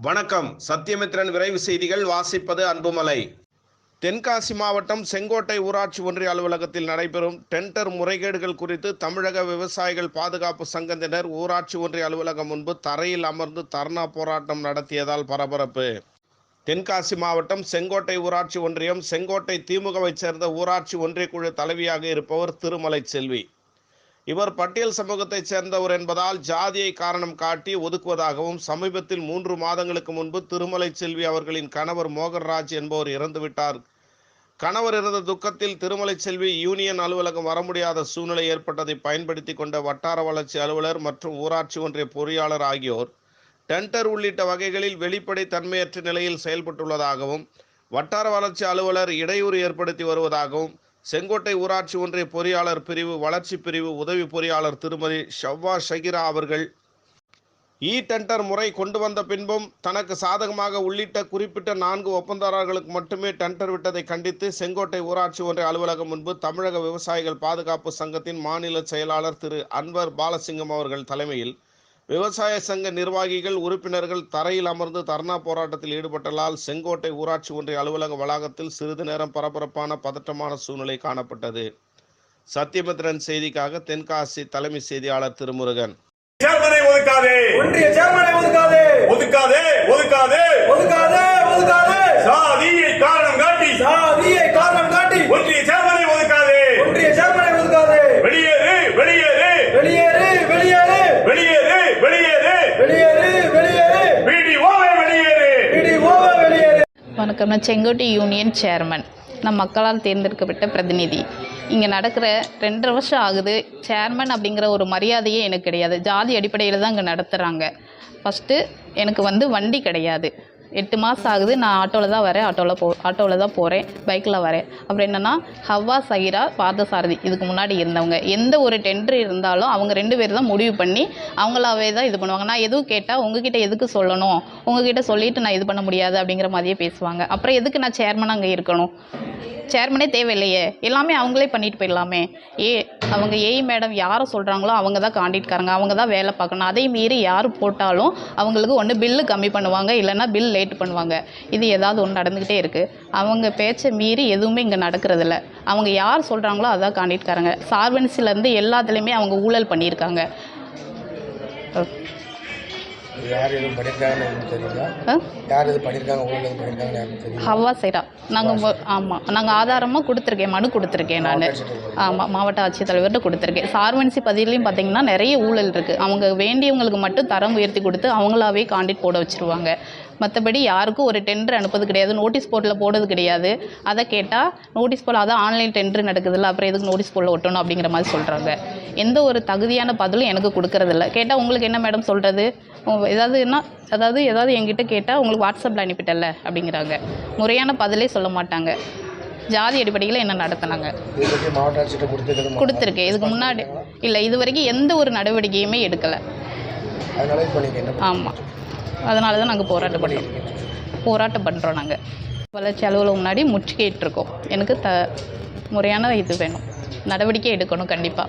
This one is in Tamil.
வணக்கம். சத்தியமித்ரன் விரைவு செய்திகள். வாசிப்பது அன்புமலை. தென்காசி மாவட்டம் செங்கோட்டை ஊராட்சி ஒன்றிய அலுவலகத்தில் நடைபெறும் டெண்டர் முறைகேடுகள் குறித்து தமிழக விவசாயிகள் பாதுகாப்பு சங்கத்தினர் ஊராட்சி ஒன்றிய அலுவலகம் முன்பு தரையில் அமர்ந்து தர்ணா போராட்டம் நடத்தியதால் பரபரப்பு. தென்காசி மாவட்டம் செங்கோட்டை ஊராட்சி ஒன்றியம் செங்கோட்டை திமுகவைச் சேர்ந்த ஊராட்சி ஒன்றிய குழு தலைவியாக இருப்பவர் திருமலை செல்வி இவர் பட்டியல் சமூகத்தைச் சேர்ந்தவர் என்பதால் ஜாதியை காரணம் காட்டி ஒதுக்குவதாகவும் சமீபத்தில் மூன்று மாதங்களுக்கு முன்பு திருமலை செல்வி அவர்களின் கணவர் மோகன்ராஜ் என்பவர் இறந்துவிட்டார். கணவர் இருந்த துக்கத்தில் திருமலை செல்வி யூனியன் அலுவலகம் வர முடியாத சூழ்நிலை ஏற்பட்டதை பயன்படுத்தி கொண்ட வட்டார வளர்ச்சி அலுவலர் மற்றும் ஊராட்சி ஒன்றிய பொறியாளர் ஆகியோர் டெண்டர் உள்ளிட்ட வகைகளில் வெளிப்படை தன்மையற்ற நிலையில் செயல்பட்டுள்ளதாகவும் வட்டார வளர்ச்சி அலுவலர் இடையூறு ஏற்படுத்தி வருவதாகவும் செங்கோட்டை ஊராட்சி ஒன்றிய பொறியாளர் பிரிவு வளர்ச்சி பிரிவு உதவி பொறியாளர் திருமதி ஷவ்வா ஷகிரா அவர்கள் இ டெண்டர் முறை கொண்டு வந்த பின்பும் தனக்கு சாதகமாக உள்ளிட்ட குறிப்பிட்ட நான்கு ஒப்பந்ததாரர்களுக்கு மட்டுமே டெண்டர் விட்டதை கண்டித்து செங்கோட்டை ஊராட்சி ஒன்றிய அலுவலகம் முன்பு தமிழக விவசாயிகள் பாதுகாப்பு சங்கத்தின் மாநில செயலாளர் திரு அன்வர் பாலசிங்கம் அவர்கள் தலைமையில் விவசாய சங்க நிர்வாகிகள் உறுப்பினர்கள் தரையில் அமர்ந்து தர்ணா போராட்டத்தில் ஈடுபட்டதால் செங்கோட்டை ஊராட்சி ஒன்றிய அலுவலக வளாகத்தில் சிறிது நேரம் பரபரப்பான பதற்றமான சூழ்நிலை காணப்பட்டது. சத்தியமித்ரன் செய்திக்காக தென்காசி தலைமை செய்தியாளர் திருமுருகன். ஒதுக்காதே ஒதுக்காதே. வணக்கம். நான் செங்கோட்டை யூனியன் சேர்மன். நான் மக்களால் தேர்ந்தெடுக்கப்பட்ட பிரதிநிதி. இங்கே நடக்கிற ரெண்டரை வருஷம் ஆகுது. சேர்மன் அப்படிங்கிற ஒரு மரியாதையே எனக்கு கிடையாது. ஜாதி அடிப்படையில் தான் இங்கே நடத்துகிறாங்க ஃபஸ்ட்டு எனக்கு வந்து வண்டி கிடையாது. எட்டு மாதம் ஆகுது. நான் ஆட்டோவில் தான் வரேன். ஆட்டோவில் போ ஆட்டோவில் தான் போகிறேன் பைக்கில் வரேன். அப்புறம் என்னென்னா ஹவ்வா சகிரா பார்த்தசாரதி இதுக்கு முன்னாடி இருந்தவங்க. எந்த ஒரு டெண்டர் இருந்தாலும் அவங்க ரெண்டு பேர் தான் முடிவு பண்ணி அவங்களாவே தான் இது பண்ணுவாங்க. நான் எதுவும் கேட்டால் உங்ககிட்ட எதுக்கு சொல்லணும்? உங்ககிட்ட சொல்லிட்டு நான் இது பண்ண முடியாது. அப்படிங்கிற மாதிரியே பேசுவாங்க. அப்புறம் எதுக்கு நான் சேர்மன் அங்கே இருக்கணும்? சேர்மனே தேவையில்லையே. எல்லாமே அவங்களே பண்ணிட்டு போயிடலாமே. ஏ அவங்க ஏய் மேடம் யாரை சொல்கிறாங்களோ அவங்க தான் காண்டிட்காரங்க அவங்க தான் வேலை பார்க்கணும். அதே மீறி யார் போட்டாலும் அவங்களுக்கு ஒன்று பில்லு கம்மி பண்ணுவாங்க இல்லைன்னா பில் லேட் பண்ணுவாங்க. இது ஏதாவது ஒன்று நடந்துக்கிட்டே இருக்குது அவங்க பேச்சை மீறி எதுவுமே இங்கே நடக்கிறதில்ல. அவங்க யார் சொல்கிறாங்களோ அதான் காண்டிட்காரங்க சார்வன்சிலேருந்து எல்லாத்துலேயுமே அவங்க ஊழல் பண்ணியிருக்காங்க. யார் எதுவும் பண்ணியிருக்காங்கன்னு எனக்கு தெரியுதா ஆ? யார் எதுவும் பண்ணியிருக்காங்க ஊழல் எதுவும் பண்ணியிருக்காங்கன்னு எனக்கு தெரியும் ஹவா சைடா நாங்கள் ஆமாம் நாங்கள் ஆதாரமாக கொடுத்துருக்கேன் மனு கொடுத்துருக்கேன் நான். ஆமாம் மாவட்ட ஆட்சித்தலைவர்கிட்ட கொடுத்துருக்கேன். சார்வன்சி பதிலையும் பார்த்தீங்கன்னா நிறைய ஊழல் இருக்குது அவங்க வேண்டியவங்களுக்கு மட்டும் தரம் உயர்த்தி கொடுத்து அவங்களாவே காண்டிட் போட வச்சுருவாங்க. மற்றபடி யாருக்கும் ஒரு டெண்டர் அனுப்புறது கிடையாது. நோட்டீஸ் போர்டில் போடுறது கிடையாது. அதை கேட்டால் நோட்டீஸ் போர்டில் அதான் ஆன்லைன் டெண்டர் நடக்குதுல்ல அப்புறம் எதுக்கு நோட்டீஸ் போர்டில் ஒட்டணும் அப்படிங்கிற மாதிரி சொல்கிறாங்க எந்த ஒரு தகுதியான பதிலும் எனக்கு கொடுக்கறதில்ல. கேட்டால் உங்களுக்கு என்ன மேடம் சொல்கிறது ஏதாவதுன்னா அதாவது ஏதாவது என்கிட்ட கேட்டால் உங்களுக்கு வாட்ஸ்அப்பில் அனுப்பிட்டல அப்படிங்கிறாங்க. முறையான பதிலே சொல்ல மாட்டாங்க. ஜாதி அடிப்படையில் என்ன நடத்துனாங்க? கொடுத்துருக்கேன் இதுக்கு முன்னாடி இல்லை இது வரைக்கும் எந்த ஒரு நடவடிக்கையுமே எடுக்கலை. ஆமாம் அதனால தான் நாங்கள் போராட்டம் பண்ணுறோம் போராட்டம் பண்ணுறோம் நாங்கள் வளர்ச்சி அலுவலகம் முன்னாடி முற்றுகையிட்டிருக்கோம். எனக்கு த முறையான இது வேணும். நடவடிக்கை எடுக்கணும் கண்டிப்பாக